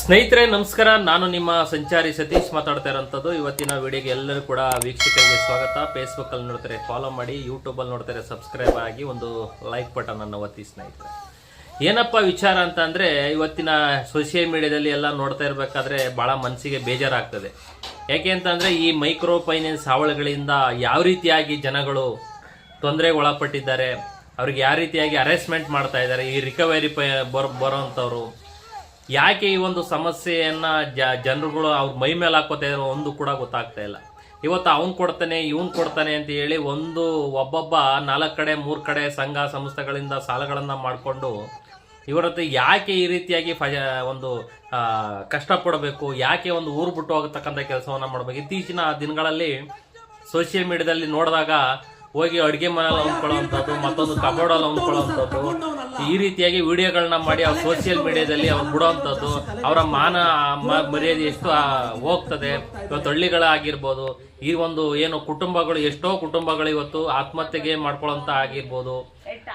ಸ್ನೇಹಿತರೆ, ನಮಸ್ಕಾರ. ನಾನು ನಿಮ್ಮ ಸಂಚಾರಿ ಸತೀಶ್ ಮಾತಾಡ್ತಾ ಇರೋಂಥದ್ದು. ಇವತ್ತಿನ ವಿಡಿಯೋಗೆ ಎಲ್ಲರೂ ಕೂಡ ವೀಕ್ಷಕರಿಗೆ ಸ್ವಾಗತ. ಫೇಸ್ಬುಕ್ಕಲ್ಲಿ ನೋಡ್ತಾರೆ ಫಾಲೋ ಮಾಡಿ. ಯೂಟ್ಯೂಬಲ್ಲಿ ನೋಡ್ತಾರೆ ಸಬ್ಸ್ಕ್ರೈಬ್ ಆಗಿ ಒಂದು ಲೈಕ್ ಬಟನ್ ಅನ್ನು ಒತ್ತಿ ಸ್ನೇಹಿತರೆ. ಏನಪ್ಪ ವಿಚಾರ ಅಂತ ಅಂದರೆ, ಇವತ್ತಿನ ಸೋಷಿಯಲ್ ಮೀಡಿಯಾದಲ್ಲಿ ಎಲ್ಲ ನೋಡ್ತಾ ಇರಬೇಕಾದ್ರೆ ಭಾಳ ಮನಸ್ಸಿಗೆ ಬೇಜಾರಾಗ್ತದೆ. ಯಾಕೆ ಅಂತಂದರೆ ಈ ಮೈಕ್ರೋ ಫೈನಾನ್ಸ್ ಹಾವಳಿಗಳಿಂದ ಯಾವ ರೀತಿಯಾಗಿ ಜನಗಳು ತೊಂದರೆಗೆ ಒಳಪಟ್ಟಿದ್ದಾರೆ ಅವ್ರಿಗೆ ಯಾವ ರೀತಿಯಾಗಿ ಅರೆಸ್ಟ್ಮೆಂಟ್ ಮಾಡ್ತಾ ಇದ್ದಾರೆ, ಈ ರಿಕವರಿ ಬರೋ ಬರೋಂಥವ್ರು ಯಾಕೆ ಈ ಒಂದು ಸಮಸ್ಯೆಯನ್ನು ಜ, ಜನರುಗಳು ಅವ್ರ ಮೈ ಮೇಲೆ ಹಾಕೋತಾ ಒಂದು ಕೂಡ ಗೊತ್ತಾಗ್ತಾ ಇಲ್ಲ. ಇವತ್ತು ಅವನು ಕೊಡ್ತಾನೆ, ಇವನು ಕೊಡ್ತಾನೆ ಅಂತ ಹೇಳಿ ಒಂದು ಒಬ್ಬೊಬ್ಬ ನಾಲ್ಕು ಕಡೆ, ಮೂರು ಕಡೆ ಸಂಘ ಸಂಸ್ಥೆಗಳಿಂದ ಸಾಲಗಳನ್ನು ಮಾಡಿಕೊಂಡು ಇವರತ್ತು ಯಾಕೆ ಈ ರೀತಿಯಾಗಿ ಫ ಒಂದು ಕಷ್ಟಪಡಬೇಕು, ಯಾಕೆ ಒಂದು ಊರು ಬಿಟ್ಟು ಹೋಗತಕ್ಕಂಥ ಕೆಲಸವನ್ನ ಮಾಡಬೇಕು? ಇತ್ತೀಚಿನ ದಿನಗಳಲ್ಲಿ ಸೋಷಿಯಲ್ ಮೀಡಿಯಾದಲ್ಲಿ ನೋಡಿದಾಗ ಹೋಗಿ ಅಡುಗೆ ಮನೆಯಲ್ಲಿ ಹೊಂದ್ಕೊಳ್ಳೋವಂಥದ್ದು ಮತ್ತೊಂದು ಕಬೋರ್ಡಲ್ಲಿ ಹೊಂದ್ಕೊಳ್ಳೋವಂಥದ್ದು ಈ ರೀತಿಯಾಗಿ ವಿಡಿಯೋಗಳನ್ನ ಮಾಡಿ ಅವ್ರ ಸೋಷಿಯಲ್ ಮೀಡಿಯಾದಲ್ಲಿ ಅವ್ರು ಬಿಡೋವಂಥದ್ದು ಅವರ ಮಾನ ಮ- ಮರ್ಯಾದೆ ಎಷ್ಟು ಹೋಗ್ತದೆ. ಇವತ್ತು ಹಳ್ಳಿಗಳಾಗಿರ್ಬೋದು ಈ ಒಂದು ಏನು ಕುಟುಂಬಗಳು ಎಷ್ಟೋ ಕುಟುಂಬಗಳು ಇವತ್ತು ಆತ್ಮಹತ್ಯೆಗೆ ಮಾಡ್ಕೊಳ್ಳೋಂತ ಆಗಿರ್ಬೋದು.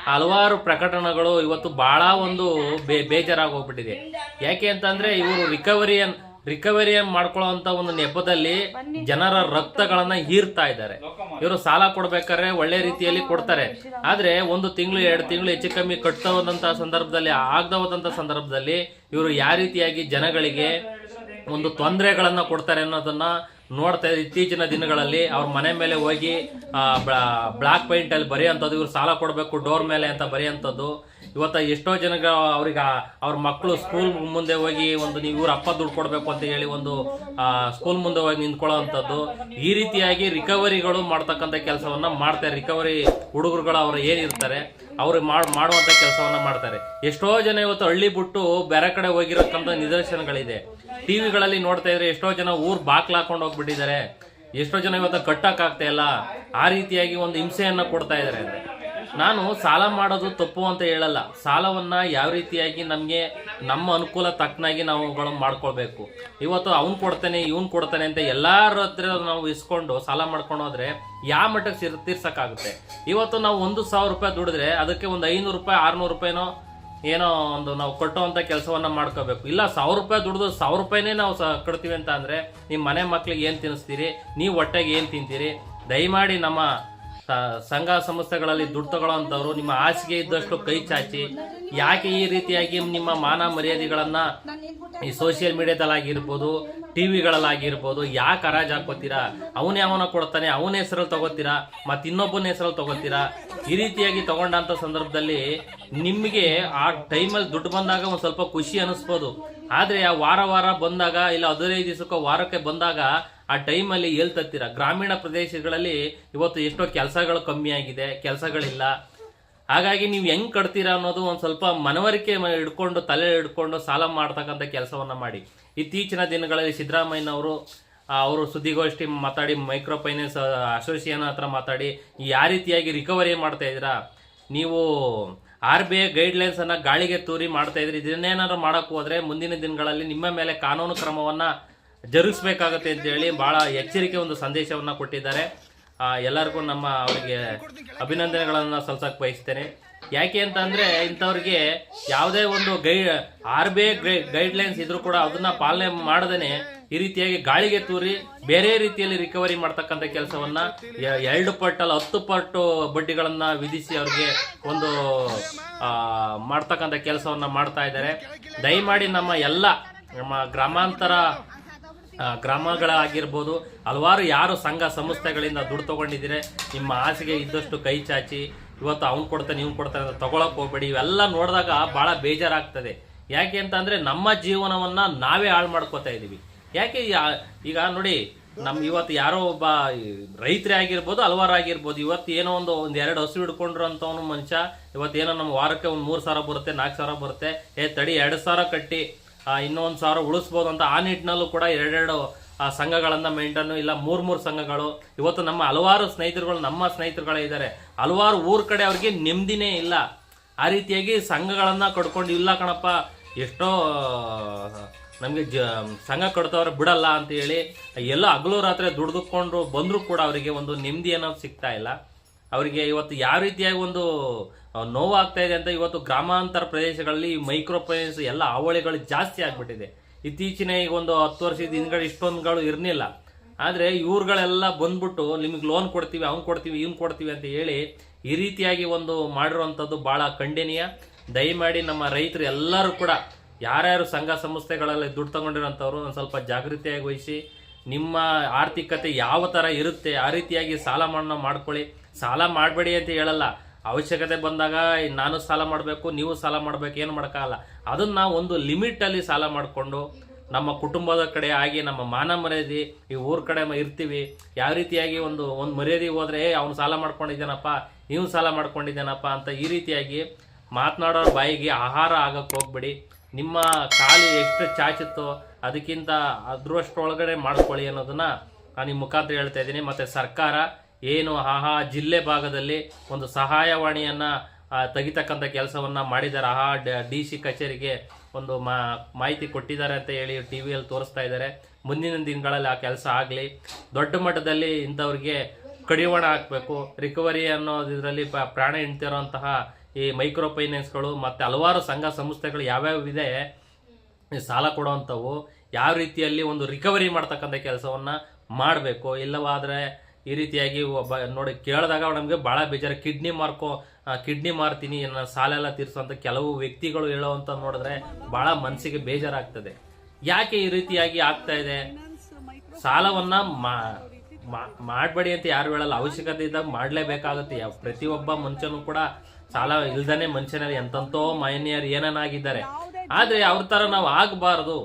ಹಲವಾರು ಪ್ರಕಟಣೆಗಳು ಇವತ್ತು ಬಹಳ ಒಂದು ಬೇ ಬೇಜಾರಾಗಿ ಹೋಗ್ಬಿಟ್ಟಿದೆ ಯಾಕೆ ಅಂತಂದ್ರೆ ಇವರು ರಿಕವರಿಯನ್ ರಿಕವರಿ ಮಾಡ್ಕೊಳ್ಳೋ ಒಂದು ನೆಪದಲ್ಲಿ ಜನರ ರಕ್ತಗಳನ್ನ ಹೀರ್ತಾ ಇದ್ದಾರೆ. ಇವರು ಸಾಲ ಕೊಡ್ಬೇಕಾದ್ರೆ ಒಳ್ಳೆ ರೀತಿಯಲ್ಲಿ ಕೊಡ್ತಾರೆ. ಆದ್ರೆ ಒಂದು ತಿಂಗಳು, ಎರಡು ತಿಂಗಳು ಹೆಚ್ಚು ಕಮ್ಮಿ ಕಟ್ತಾ ಸಂದರ್ಭದಲ್ಲಿ ಆಗದ ಹೋದಂತ ಸಂದರ್ಭದಲ್ಲಿ ಇವರು ಯಾವ ರೀತಿಯಾಗಿ ಜನಗಳಿಗೆ ಒಂದು ತೊಂದರೆಗಳನ್ನ ಕೊಡ್ತಾರೆ ಅನ್ನೋದನ್ನ ನೋಡ್ತಾ ಇತ್ತೀಚಿನ ದಿನಗಳಲ್ಲಿ ಅವ್ರ ಮನೆ ಮೇಲೆ ಹೋಗಿ ಬ್ಲಾಕ್ ಪೈಂಟ್ ಅಲ್ಲಿ ಬರೆಯುವಂಥದ್ದು, ಇವ್ರು ಸಾಲ ಕೊಡಬೇಕು, ಡೋರ್ ಮೇಲೆ ಅಂತ ಬರೆಯುವಂಥದ್ದು. ಇವತ್ತ ಎಷ್ಟೋ ಜನ ಅವ್ರಿಗೆ, ಅವ್ರ ಮಕ್ಕಳು ಸ್ಕೂಲ್ ಮುಂದೆ ಹೋಗಿ ಒಂದು ನೀವು ಇವ್ರ ಅಪ್ಪ ದುಡ್ಡು ಕೊಡಬೇಕು ಅಂತ ಹೇಳಿ ಒಂದು ಸ್ಕೂಲ್ ಮುಂದೆ ಹೋಗಿ ನಿಂತ್ಕೊಳ್ಳೋವಂಥದ್ದು. ಈ ರೀತಿಯಾಗಿ ರಿಕವರಿಗಳು ಮಾಡ್ತಕ್ಕಂಥ ಕೆಲಸವನ್ನ ಮಾಡ್ತಾರೆ ರಿಕವರಿ ಹುಡುಗರುಗಳು ಅವರು ಏನಿರ್ತಾರೆ ಅವ್ರು ಮಾಡ್ ಮಾಡುವಂತ ಕೆಲಸವನ್ನ ಮಾಡ್ತಾರೆ. ಎಷ್ಟೋ ಜನ ಇವತ್ತು ಹಳ್ಳಿ ಬಿಟ್ಟು ಬೇರೆ ಕಡೆ ಹೋಗಿರತಕ್ಕಂಥ ನಿದರ್ಶನಗಳಿದೆ. ಟಿವಿಗಳಲ್ಲಿ ನೋಡ್ತಾ ಇದ್ರೆ ಎಷ್ಟೋ ಜನ ಊರ್ ಬಾಕ್ಲ ಹಾಕೊಂಡು ಹೋಗ್ಬಿಟ್ಟಿದ್ದಾರೆ. ಎಷ್ಟೋ ಜನ ಇವತ್ತು ಕಟ್ಟಕ್ ಆಗ್ತಾ ಇಲ್ಲ. ಆ ರೀತಿಯಾಗಿ ಒಂದು ಹಿಂಸೆಯನ್ನ ಕೊಡ್ತಾ ಇದಾರೆ ಅಂದ್ರೆ ನಾನು ಸಾಲ ಮಾಡೋದು ತಪ್ಪು ಅಂತ ಹೇಳಲ್ಲ. ಸಾಲವನ್ನ ಯಾವ ರೀತಿಯಾಗಿ ನಮ್ಗೆ ನಮ್ಮ ಅನುಕೂಲ ತಕ್ಕನಾಗಿ ನಾವು ಮಾಡ್ಕೊಳ್ಬೇಕು. ಇವತ್ತು ಅವ್ನ್ ಕೊಡ್ತಾನೆ, ಇವನ್ ಕೊಡ್ತಾನೆ ಅಂತ ಎಲ್ಲಾರ ಹತ್ರ ನಾವು ಇಸ್ಕೊಂಡು ಸಾಲ ಮಾಡ್ಕೊಂಡು ಹೋದ್ರೆ ಯಾವ ಮಟ್ಟಕ್ಕೆ ಸಿರ್, ತೀರ್ಸಕ್ಕಾಗುತ್ತೆ. ಇವತ್ತು ನಾವು ಒಂದು ಸಾವಿರ ರೂಪಾಯಿ ದುಡಿದ್ರೆ ಅದಕ್ಕೆ ಒಂದು ಐನೂರು ರೂಪಾಯಿ, ಆರ್ನೂರು ರೂಪಾಯಿನೋ ಏನೋ ಒಂದು ನಾವು ಕೊಟ್ಟುವಂಥ ಕೆಲಸವನ್ನ ಮಾಡ್ಕೋಬೇಕು ಇಲ್ಲ, ಸಾವಿರ ರೂಪಾಯಿ ದುಡಿದು ಸಾವಿರ ರೂಪಾಯಿನೇ ನಾವು ಸ, ಕಟ್ತೀವಿ ಅಂತ ಅಂದರೆ ನಿಮ್ಮ ಮನೆ ಮಕ್ಳಿಗೆ ಏನು ತಿನ್ನಿಸ್ತೀರಿ? ನೀವು ಹೊಟ್ಟೆಗೆ ಏನು ತಿಂತೀರಿ? ದಯಮಾಡಿ ನಮ್ಮ ಸಂಘ ಸಂಸ್ಥೆಗಳಲ್ಲಿ ದುಡ್ಡು ತಗೊಳ್ಳೋಂಥವ್ರು ನಿಮ್ಮ ಹಾಸಿಗೆ ಇದ್ದಷ್ಟು ಕೈ ಚಾಚಿ, ಯಾಕೆ ಈ ರೀತಿಯಾಗಿ ನಿಮ್ಮ ಮಾನ ಮರ್ಯಾದೆಗಳನ್ನ ಈ ಸೋಷಿಯಲ್ ಮೀಡಿಯಾದಲ್ಲಾಗಿರ್ಬೋದು ಟಿವಿಗಳಲ್ಲಾಗಿರ್ಬೋದು, ಯಾಕೆ ಹರಾಜ್ ಹಾಕೋತೀರಾ ಅವನೇ ಅವನ ಕೊಡ್ತಾನೆ, ಅವನ ಹೆಸರಲ್ಲಿ ತಗೋತೀರಾ? ಮತ್ತೆ ಇನ್ನೊಬ್ಬನ ಹೆಸರಲ್ಲಿ ತಗೋತೀರಾ? ಈ ರೀತಿಯಾಗಿ ತಗೊಂಡಂತ ಸಂದರ್ಭದಲ್ಲಿ ನಿಮಗೆ ಆ ಟೈಮಲ್ಲಿ ದುಡ್ಡು ಬಂದಾಗ ಒಂದು ಸ್ವಲ್ಪ ಖುಷಿ ಅನಿಸ್ಬೋದು. ಆದರೆ ಆ ವಾರ ವಾರ ಬಂದಾಗ ಇಲ್ಲ ಹದಿನೈದು ದಿವಸಕ್ಕೋ ವಾರಕ್ಕೆ ಬಂದಾಗ ಆ ಟೈಮಲ್ಲಿ ಹೇಳ್ತತ್ತೀರ. ಗ್ರಾಮೀಣ ಪ್ರದೇಶಗಳಲ್ಲಿ ಇವತ್ತು ಎಷ್ಟೋ ಕೆಲಸಗಳು ಕಮ್ಮಿ ಆಗಿದೆ, ಕೆಲಸಗಳಿಲ್ಲ. ಹಾಗಾಗಿ ನೀವು ಹೆಂಗೆ ಕಟ್ತೀರಾ ಅನ್ನೋದು ಒಂದು ಸ್ವಲ್ಪ ಮನವರಿಕೆ ಇಡ್ಕೊಂಡು ತಲೆ ಹಿಡ್ಕೊಂಡು ಸಾಲ ಮಾಡ್ತಕ್ಕಂಥ ಕೆಲಸವನ್ನು ಮಾಡಿ. ಇತ್ತೀಚಿನ ದಿನಗಳಲ್ಲಿ ಸಿದ್ದರಾಮಯ್ಯನವರು ಅವರು ಸುದ್ದಿಗೋಷ್ಠಿ ಮಾತಾಡಿ ಮೈಕ್ರೋ ಫೈನಾನ್ಸ್ ಅಸೋಸಿಯೇಷನ್ ಹತ್ರ ಮಾತಾಡಿ, ಯಾವ ರೀತಿಯಾಗಿ ರಿಕವರಿ ಮಾಡ್ತಾ ಇದ್ದೀರಾ? ನೀವು ಆರ್ ಬಿ ಐ ಗೈಡ್ಲೈನ್ಸ್ ಅನ್ನ ಗಾಳಿಗೆ ತೂರಿ ಮಾಡ್ತಾ ಇದ್ರಿ ಇದನ್ನೇನಾದ್ರು ಮಾಡಕ್ ಹೋದ್ರೆ ಮುಂದಿನ ದಿನಗಳಲ್ಲಿ ನಿಮ್ಮ ಮೇಲೆ ಕಾನೂನು ಕ್ರಮವನ್ನ ಜರುಗಿಸ್ಬೇಕಾಗತ್ತೆ ಅಂತ ಹೇಳಿ ಬಹಳ ಎಚ್ಚರಿಕೆ ಒಂದು ಸಂದೇಶವನ್ನ ಕೊಟ್ಟಿದ್ದಾರೆ. ಎಲ್ಲರಿಗೂ ನಮ್ಮ ಅವರಿಗೆ ಅಭಿನಂದನೆಗಳನ್ನು ಸಲ್ಸಕ್ ಬಯಸ್ತೇನೆ. ಯಾಕೆ ಅಂತ ಅಂದ್ರೆ ಇಂಥವ್ರಿಗೆ ಯಾವುದೇ ಒಂದು ಗೈ ಆರ್ ಬಿ ಐ ಗೈಡ್ಲೈನ್ಸ್ ಇದ್ರೂ ಕೂಡ ಅದನ್ನ ಪಾಲನೆ ಮಾಡದೇನೆ ಈ ರೀತಿಯಾಗಿ ಗಾಳಿಗೆ ತೂರಿ ಬೇರೆ ರೀತಿಯಲ್ಲಿ ರಿಕವರಿ ಮಾಡ್ತಕ್ಕಂಥ ಕೆಲಸವನ್ನ ಎರಡು ಪಟ್ಟಲ್ಲ ಹತ್ತು ಪಟ್ಟು ಬಡ್ಡಿಗಳನ್ನ ವಿಧಿಸಿ ಅವ್ರಿಗೆ ಒಂದು ಮಾಡ್ತಕ್ಕಂಥ ಕೆಲಸವನ್ನ ಮಾಡ್ತಾ ಇದ್ದಾರೆ. ದಯಮಾಡಿ ನಮ್ಮ ಎಲ್ಲ ನಮ್ಮ ಗ್ರಾಮಾಂತರ ಗ್ರಾಮಗಳಾಗಿರ್ಬೋದು, ಹಲವಾರು ಯಾರು ಸಂಘ, ಸಂಸ್ಥೆಗಳಿಂದ ದುಡ್ಡು ತಗೊಂಡಿದ್ದೀರಿ, ನಿಮ್ಮ ಹಾಸಿಗೆ ಇದ್ದಷ್ಟು ಕೈ ಚಾಚಿ ಇವತ್ತು ಅವ್ನು ಕೊಡ್ತಾನೆ ಇವ್ನು ಕೊಡ್ತಾನೆ ಅಂತ ತಗೊಳಕ್ ಹೋಗ್ಬೇಡಿ. ಇವೆಲ್ಲ ನೋಡಿದಾಗ ಬಹಳ ಬೇಜಾರಾಗ್ತದೆ. ಯಾಕೆ ಅಂತ ಅಂದ್ರೆ ನಮ್ಮ ಜೀವನವನ್ನ ನಾವೇ ಹಾಳು ಮಾಡ್ಕೋತಾ ಇದೀವಿ. ಯಾಕೆ ಈಗ ನೋಡಿ, ನಮ್ ಇವತ್ತು ಯಾರೋ ಒಬ್ಬ ರೈತರೇ ಆಗಿರ್ಬೋದು, ಹಲವಾರು ಆಗಿರ್ಬೋದು, ಇವತ್ತು ಏನೋ ಒಂದು ಒಂದ್ ಎರಡು ಹಸು ಹಿಡ್ಕೊಂಡ್ರು ಮನುಷ್ಯ ಇವತ್ತೇನೋ ನಮ್ಮ ವಾರಕ್ಕೆ ಒಂದು ಮೂರು ಸಾವಿರ ಬರುತ್ತೆ, ನಾಲ್ಕು ಸಾವಿರ ಬರುತ್ತೆ, ಏ ತಡಿ ಎರಡು ಸಾವಿರ ಕಟ್ಟಿ ಇನ್ನೊಂದ್ ಸಾವಿರ ಉಳಿಸ್ಬೋದು ಅಂತ ಆ ನಿಟ್ಟಿನಲ್ಲೂ ಕೂಡ ಎರಡೆರಡು ಆ, ಸಂಘಗಳನ್ನು ಮೇಂಟೈನು ಇಲ್ಲ ಮೂರು ಮೂರು ಸಂಘಗಳು. ಇವತ್ತು ನಮ್ಮ ಹಲವಾರು ಸ್ನೇಹಿತರುಗಳು ನಮ್ಮ ಸ್ನೇಹಿತರುಗಳೇ ಇದ್ದಾರೆ. ಹಲವಾರು ಊರ ಕಡೆ ಅವ್ರಿಗೆ ನೆಮ್ಮದಿನೇ ಇಲ್ಲ. ಆ ರೀತಿಯಾಗಿ ಸಂಘಗಳನ್ನು ಕಟ್ಕೊಂಡು ಇಲ್ಲ ಕಣಪ್ಪ ಎಷ್ಟೋ ನಮಗೆ ಜ ಸಂಘ ಕಟ್ತವ್ರೆ ಬಿಡಲ್ಲ ಅಂತ ಹೇಳಿ ಎಲ್ಲ ಹಗಲು ರಾತ್ರಿ ದುಡ್ದುಕೊಂಡು ಬಂದರೂ ಕೂಡ ಅವರಿಗೆ ಒಂದು ನೆಮ್ಮದಿ ಅನ್ನೋದು ಸಿಗ್ತಾ ಇಲ್ಲ. ಅವರಿಗೆ ಇವತ್ತು ಯಾವ ರೀತಿಯಾಗಿ ಒಂದು ನೋವಾಗ್ತಾ ಇದೆ ಅಂತ ಇವತ್ತು ಗ್ರಾಮಾಂತರ ಪ್ರದೇಶಗಳಲ್ಲಿ ಮೈಕ್ರೋ ಫೈನಾನ್ಸ್ ಎಲ್ಲ ಹಾವಳಿಗಳು ಜಾಸ್ತಿ ಆಗ್ಬಿಟ್ಟಿದೆ. ಇತ್ತೀಚಿನ ಈಗ ಒಂದು ಹತ್ತು ವರ್ಷದ ಹಿಂದ್ಗಡೆ ಇಷ್ಟೊಂದುಗಳು ಇರಲಿಲ್ಲ ಆದರೆ ಇವ್ರುಗಳೆಲ್ಲ ಬಂದ್ಬಿಟ್ಟು ನಿಮಗೆ ಲೋನ್ ಕೊಡ್ತೀವಿ, ಅವ್ನು ಕೊಡ್ತೀವಿ, ಇವ್ನು ಕೊಡ್ತೀವಿ ಅಂತ ಹೇಳಿ ಈ ರೀತಿಯಾಗಿ ಒಂದು ಮಾಡಿರುವಂಥದ್ದು ಭಾಳ ಖಂಡನೀಯ. ದಯಮಾಡಿ ನಮ್ಮ ರೈತರು ಎಲ್ಲರೂ ಕೂಡ, ಯಾರ್ಯಾರು ಸಂಘ ಸಂಸ್ಥೆಗಳಲ್ಲಿ ದುಡ್ಡು ತಗೊಂಡಿರೋಂಥವ್ರು ಒಂದು ಸ್ವಲ್ಪ ಜಾಗೃತಿಯಾಗಿ ವಹಿಸಿ, ನಿಮ್ಮ ಆರ್ಥಿಕತೆ ಯಾವ ಥರ ಇರುತ್ತೆ ಆ ರೀತಿಯಾಗಿ ಸಾಲ ಮನ್ನಾ ಮಾಡ್ಕೊಳ್ಳಿ. ಸಾಲ ಮಾಡಬೇಡಿ ಅಂತ ಹೇಳಲ್ಲ ಅವಶ್ಯಕತೆ ಬಂದಾಗ ನಾನು ಸಾಲ ಮಾಡಬೇಕು, ನೀವು ಸಾಲ ಮಾಡಬೇಕು, ಏನು ಮಾಡೋಕ್ಕಾಗಲ್ಲ. ಅದನ್ನ ಒಂದು ಲಿಮಿಟಲ್ಲಿ ಸಾಲ ಮಾಡಿಕೊಂಡು, ನಮ್ಮ ಕುಟುಂಬದ ಕಡೆ ಆಗಿ, ನಮ್ಮ ಮಾನ ಮರ್ಯಾದೆ, ಈ ಊರ ಕಡೆ ಇರ್ತೀವಿ. ಯಾವ ರೀತಿಯಾಗಿ ಒಂದು ಒಂದು ಮರ್ಯಾದೆ ಹೋದರೆ ಅವನು ಸಾಲ ಮಾಡ್ಕೊಂಡಿದ್ದಾನಪ್ಪ ನೀವು ಸಾಲ ಮಾಡ್ಕೊಂಡಿದ್ದಾನಪ್ಪ ಅಂತ ಈ ರೀತಿಯಾಗಿ ಮಾತನಾಡೋ ಬಾಯಿಗೆ ಆಹಾರ ಆಗಕ್ಕೆ ಹೋಗ್ಬೇಡಿ. ನಿಮ್ಮ ಕಾಲು ಎಷ್ಟು ಚಾಚುತ್ತೋ, ಅದಕ್ಕಿಂತ ಅದ್ರಷ್ಟೊಳಗಡೆ ಮಾಡ್ಕೊಳ್ಳಿ ಅನ್ನೋದನ್ನು ನಾನು ನಿಮ್ಮ ಮುಖಾಂತರ ಹೇಳ್ತಾ ಇದ್ದೀನಿ. ಮತ್ತು ಸರ್ಕಾರ ಏನು ಆಹಾ, ಜಿಲ್ಲೆ ಭಾಗದಲ್ಲಿ ಒಂದು ಸಹಾಯವಾಣಿಯನ್ನ ತೆಗಿತಕ್ಕಂಥ ಕೆಲಸವನ್ನ ಮಾಡಿದ್ದಾರೆ. ಆಹಾ, ಡಿ ಸಿ ಕಚೇರಿಗೆ ಒಂದು ಮಾ, ಮಾಹಿತಿ ಕೊಟ್ಟಿದ್ದಾರೆ ಅಂತ ಹೇಳಿ ಟಿ ವಿಯಲ್ಲಿ ತೋರಿಸ್ತಾ ಇದ್ದಾರೆ. ಮುಂದಿನ ದಿನಗಳಲ್ಲಿ ಆ ಕೆಲಸ ಆಗಲಿ, ದೊಡ್ಡ ಮಟ್ಟದಲ್ಲಿ ಇಂಥವ್ರಿಗೆ ಕಡಿವಾಣ ಹಾಕಬೇಕು. ರಿಕವರಿ ಅನ್ನೋದಿದ್ರಲ್ಲಿ ಪ್ರಾಣ ಹಿಂಡ್ತಿರೋಂತಹ ಈ ಮೈಕ್ರೋ ಫೈನಾನ್ಸ್ಗಳು ಮತ್ತು ಹಲವಾರು ಸಂಘ ಸಂಸ್ಥೆಗಳು ಯಾವ್ಯಾವ ಇದೆ, ಸಾಲ ಕೊಡೋವಂಥವು, ಯಾವ ರೀತಿಯಲ್ಲಿ ಒಂದು ರಿಕವರಿ ಮಾಡ್ತಕ್ಕಂಥ ಕೆಲಸವನ್ನು ಮಾಡಬೇಕು. ಇಲ್ಲವಾದ್ರೆ ಈ ರೀತಿಯಾಗಿ ಒಬ್ಬ ನೋಡಿ ಕೇಳಿದಾಗ ನಮಗೆ ಭಾಳ ಬೇಜಾರು. ಕಿಡ್ನಿ ಮಾರ್ಕೋ ಕಿಡ್ನಿ ಮಾರ್ತೀನಿ, ನನ್ನ ಸಾಲ ಎಲ್ಲ ತೀರಿಸುವಂಥ ಕೆಲವು ವ್ಯಕ್ತಿಗಳು ಹೇಳೋವಂಥ ನೋಡಿದ್ರೆ ಭಾಳ ಮನಸ್ಸಿಗೆ ಬೇಜಾರಾಗ್ತದೆ. ಯಾಕೆ ಈ ರೀತಿಯಾಗಿ ಆಗ್ತಾ ಇದೆ? ಸಾಲವನ್ನ ಮಾಡಬೇಡಿ ಅಂತ ಯಾರು ಹೇಳಲ್ಲ. ಅವಶ್ಯಕತೆ ಇದ್ದಾಗ ಮಾಡಲೇಬೇಕಾಗುತ್ತೆ. ಪ್ರತಿಯೊಬ್ಬ ಮನುಷ್ಯನೂ ಕೂಡ ಸಾಲ ಇಲ್ದಾನೆ ಮನುಷ್ಯನಲ್ಲಿ ಎಂತಂತೋ ಮಹನೀಯರು ಏನೇನಾಗಿದ್ದಾರೆ ಆದ್ರೆ ಅವ್ರ ತರ ನಾವು ಆಗಬಾರ್ದು.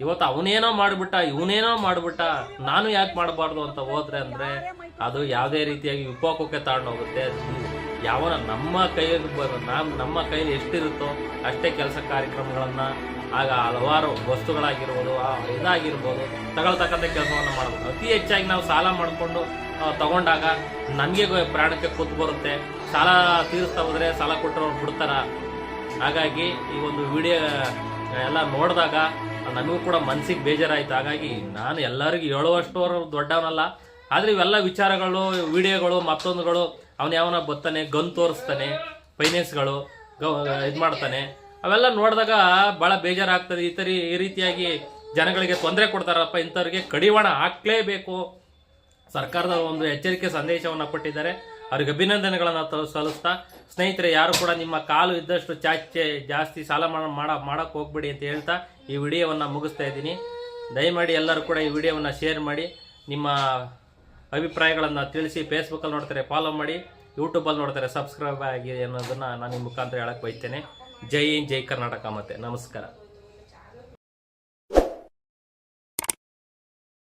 ಇವತ್ತು ಅವನೇನೋ ಮಾಡ್ಬಿಟ್ಟ, ಇವನೇನೋ ಮಾಡ್ಬಿಟ್ಟ, ನಾನು ಯಾಕೆ ಮಾಡಬಾರ್ದು ಅಂತ ಹೋದ್ರೆ ಅಂದ್ರೆ ಅದು ಯಾವುದೇ ರೀತಿಯಾಗಿ ವಿಪಾಕಕ್ಕೆ ತಾಂಡೋಗುತ್ತೆ ಯಾವನ ನಮ್ಮ ಕೈಯಲ್ಲಿ ಬ- ನಾಮ್ ನಮ್ಮ ಕೈಯಲ್ಲಿ ಎಷ್ಟಿರುತ್ತೋ ಅಷ್ಟೇ ಕೆಲಸ ಕಾರ್ಯಕ್ರಮಗಳನ್ನು ಆಗ ಹಲವಾರು ವಸ್ತುಗಳಾಗಿರ್ಬೋದು, ಆ ಇದಾಗಿರ್ಬೋದು, ತಗೊಳ್ತಕ್ಕಂಥ ಕೆಲಸವನ್ನು ಮಾಡಬೇಕು ಅತಿ ಹೆಚ್ಚಾಗಿ ನಾವು ಸಾಲ ಮಾಡಿಕೊಂಡು ತಗೊಂಡಾಗ ನನಗೆ ಪ್ರಾಣಕ್ಕೆ ಕೂತ್ ಬರುತ್ತೆ. ಸಾಲ ತೀರಿಸ್ತಾ ಹೋದರೆ ಸಾಲ ಕೊಟ್ಟರು ಬಿಡ್ತಾರ. ಹಾಗಾಗಿ ಈ ಒಂದು ವಿಡಿಯೋ ಎಲ್ಲ ನೋಡಿದಾಗ ನನಗೂ ಕೂಡ ಮನ್ಸಿಗೆ ಬೇಜಾರಾಯ್ತು. ಹಾಗಾಗಿ ನಾನು ಎಲ್ಲರಿಗೂ ಹೇಳುವಷ್ಟು ದೊಡ್ಡವನಲ್ಲ. ಆದರೆ ಇವೆಲ್ಲ ವಿಚಾರಗಳು, ವಿಡಿಯೋಗಳು, ಮತ್ತೊಂದುಗಳು. ಅವನು ಯಾವನ ಬರ್ತಾನೆ, ಗನ್ ತೋರಿಸ್ತಾನೆ ಫೈನಾನ್ಸ್ಗಳು ಇದು ಮಾಡ್ತಾನೆ. ಅವೆಲ್ಲ ನೋಡಿದಾಗ ಭಾಳ ಬೇಜಾರಾಗ್ತದೆ. ಈ ತರಿ, ಈ ರೀತಿಯಾಗಿ ಜನಗಳಿಗೆ ತೊಂದರೆ ಕೊಡ್ತಾರಪ್ಪ, ಇಂಥವ್ರಿಗೆ ಕಡಿವಾಣ ಹಾಕ್ಲೇಬೇಕು. ಸರ್ಕಾರದ ಒಂದು ಎಚ್ಚರಿಕೆ ಸಂದೇಶವನ್ನು ಕೊಟ್ಟಿದ್ದಾರೆ. ಅವ್ರಿಗೆ ಅಭಿನಂದನೆಗಳನ್ನು ಸಲ್ಲಿಸ್ತಾ, ಸ್ನೇಹಿತರೆ, ಯಾರು ಕೂಡ ನಿಮ್ಮ ಕಾಲು ಇದ್ದಷ್ಟು ಚಾಚೆ, ಜಾಸ್ತಿ ಸಾಲ ಮಾಡ ಮಾಡ- ಮಾಡಕ್ ಹೋಗ್ಬೇಡಿ ಅಂತ ಹೇಳ್ತಾ ಈ ವಿಡಿಯೋವನ್ನು ಮುಗಿಸ್ತಾ ಇದ್ದೀನಿ. ದಯಮಾಡಿ ಎಲ್ಲರೂ ಕೂಡ ಈ ವಿಡಿಯೋವನ್ನು ಶೇರ್ ಮಾಡಿ, ನಿಮ್ಮ ಅಭಿಪ್ರಾಯಗಳನ್ನು ತಿಳಿಸಿ ಫೇಸ್ಬುಕ್ಕಲ್ಲಿ ನೋಡ್ತಾರೆ ಫಾಲೋ ಮಾಡಿ ಯೂಟ್ಯೂಬಲ್ಲಿ ನೋಡ್ತಾರೆ ಸಬ್ಸ್ಕ್ರೈಬ್ ಆಗಿ ಅನ್ನೋದನ್ನು ನಾನು ನಿಮ್ಮ ಮುಖಾಂತರ ಹೇಳಕ್ಕೆ ಬಯಸ್ತೇನೆ. ಜೈ ಹಿಂದ್, ಜೈ ಕರ್ನಾಟಕ ಮತ್ತೆ. ನಮಸ್ಕಾರ.